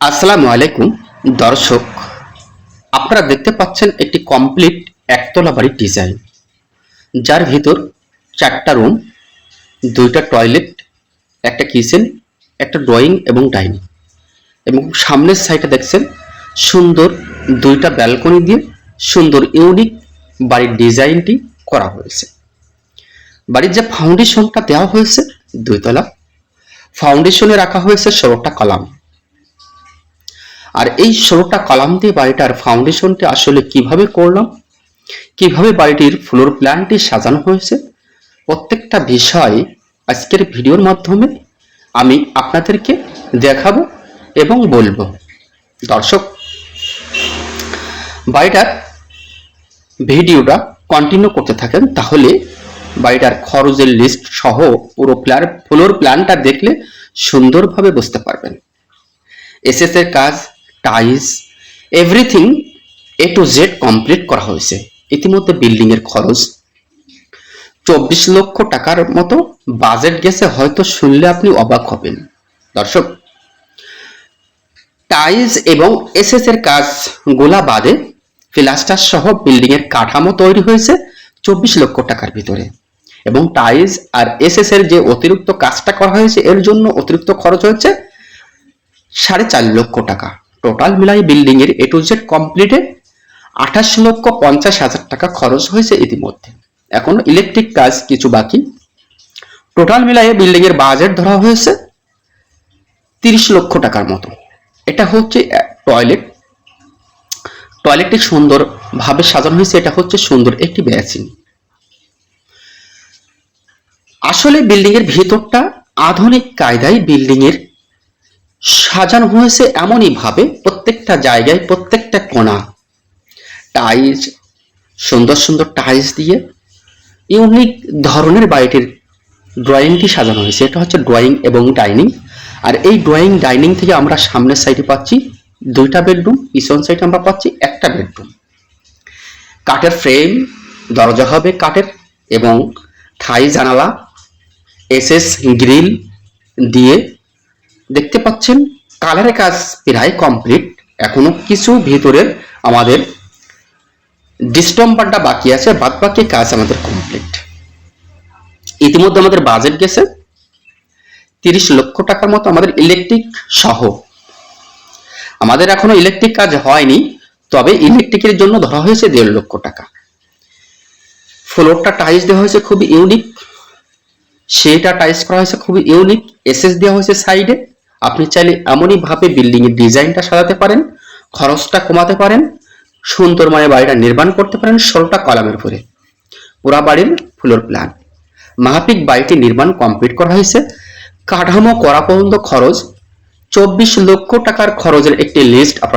আসসালামু আলাইকুম, দর্শক। আপনারা দেখতে পাচ্ছেন একটি কমপ্লিট একতলা বাড়ির ডিজাইন যার ভিতর চারটা রুম দুইটা টয়লেট একটা কিচেন একটা ড্রয়িং এবং ডাইনিং এবং সামনের সাইডে দেখছেন সুন্দর দুইটা ব্যালকনি দিয়ে সুন্দর ইউনিক বাড়ির ডিজাইনটি করা হয়েছে। বাড়ির যে ফাউন্ডেশনটা দেওয়া হয়েছে, দুইতলা ফাউন্ডেশনে রাখা হয়েছে ষোলোটা কলাম। আর এই ষোলোটা কলাম দিয়ে বাড়িটার ফাউন্ডেশনটি আসলে কীভাবে করলাম? কীভাবে বাড়িটির ফ্লোর প্ল্যানটি সাজানো হয়েছে? প্রত্যেকটা বিষয় আজকের ভিডিওর মাধ্যমে আমি আপনাদেরকে দেখাবো এবং বলব। দর্শক, বাড়িটার ভিডিওটা কন্টিনিউ করতে থাকেন, তাহলে বাড়িটার খরচের লিস্ট সহ পুরো প্ল্যান ফ্লোর প্ল্যানটা দেখলে সুন্দরভাবে বুঝতে পারবেন। এসএস এর কাজ tiles everything A to Z complete করা হয়েছে। ইতিমধ্যে বিল্ডিং এর খরচ চব্বিশ লক্ষ টাকার মতো বাজেট গেছে, হয়তো শুনলে আপনি অবাক হবেন। দর্শক টাইলস এবং এসএস এর কাজ গোলা বাদে প্লাস্টার সহ বিল্ডিং এর কাঠামো তৈরি হয়েছে চব্বিশ লক্ষ টাকার ভিতরে। এবং টাইলস আর এসএস এর যে অতিরিক্ত কাজটা করা হয়েছে, এর জন্য অতিরিক্ত খরচ হয়েছে সাড়ে চার লক্ষ টাকা। টোটাল মিলাই বিল্ডিং এর এ টু জেড কমপ্লিটে আঠাশ লক্ষ পঞ্চাশ হাজার টাকা খরচ হয়েছে ইতিমধ্যে। এখনও ইলেকট্রিক কাজ কিছু বাকি। টোটাল মিলাই বিল্ডিং এর বাজেট ধরা হয়েছে তিরিশ লক্ষ টাকার মতো। এটা হচ্ছে টয়লেট টয়লেটটি সুন্দর ভাবে সাজানো হয়েছে, এটা হচ্ছে সুন্দর একটি বেসিন আসলে বিল্ডিং এর ভেতরটা আধুনিক কায়দায় বিল্ডিং এর সাজানো হয়েছে এমনই ভাবে প্রত্যেকটা জায়গায়, প্রত্যেকটা কোণা। টাইলস, সুন্দর সুন্দর টাইলস দিয়ে ইউনিক ধরনের বাড়িটির ড্রয়িংটি সাজানো হয়েছে। এটা হচ্ছে ড্রয়িং এবং ডাইনিং। আর এই ড্রয়িং, ডাইনিং থেকে আমরা সামনের সাইডে পাচ্ছি দুইটা বেডরুম, পিছন সাইডে আমরা পাচ্ছি একটা বেডরুম। কাঠের ফ্রেম, দরজা হবে কাঠের এবং থাই জানালা, এসএস গ্রিল দিয়ে দেখতে পাচ্ছেন, কালারের কাজ প্রায় কমপ্লিট এখনও কিছু ভিতরের আমাদের ডিস্টম্বারটা বাকি আছে বাদ বাকি কাজ আমাদের কমপ্লিট ইতিমধ্যে আমাদের বাজেট গেছে তিরিশ লক্ষ টাকার মতো আমাদের ইলেকট্রিক সহ। আমাদের এখনও ইলেকট্রিক কাজ হয়নি, তবে ইলেকট্রিকের জন্য ধরা হয়েছে দেড় লক্ষ টাকা। ফ্লোরটা টাইলস দেওয়া হয়েছে খুবই ইউনিক সেটা টাইলস করা হয়েছে খুবই ইউনিক এসএস দেওয়া হয়েছে সাইডে আপনি চাইলে এমনই ভাবে বিল্ডিং এর ডিজাইনটা সাজাতে পারেন, খরচটা কমাতে পারেন, সুন্দর মানে বাড়িটা নির্মাণ করতে পারেন ষোলোটা কলামের উপরে। পুরা বাড়ির ফ্লোর প্ল্যান মাহাপিক বাড়িটি নির্মাণ কমপ্লিট করা হয়েছে। কাঠামো করা পর্যন্ত খরচ চব্বিশ লক্ষ টাকার খরচের একটি লিস্ট আপনারা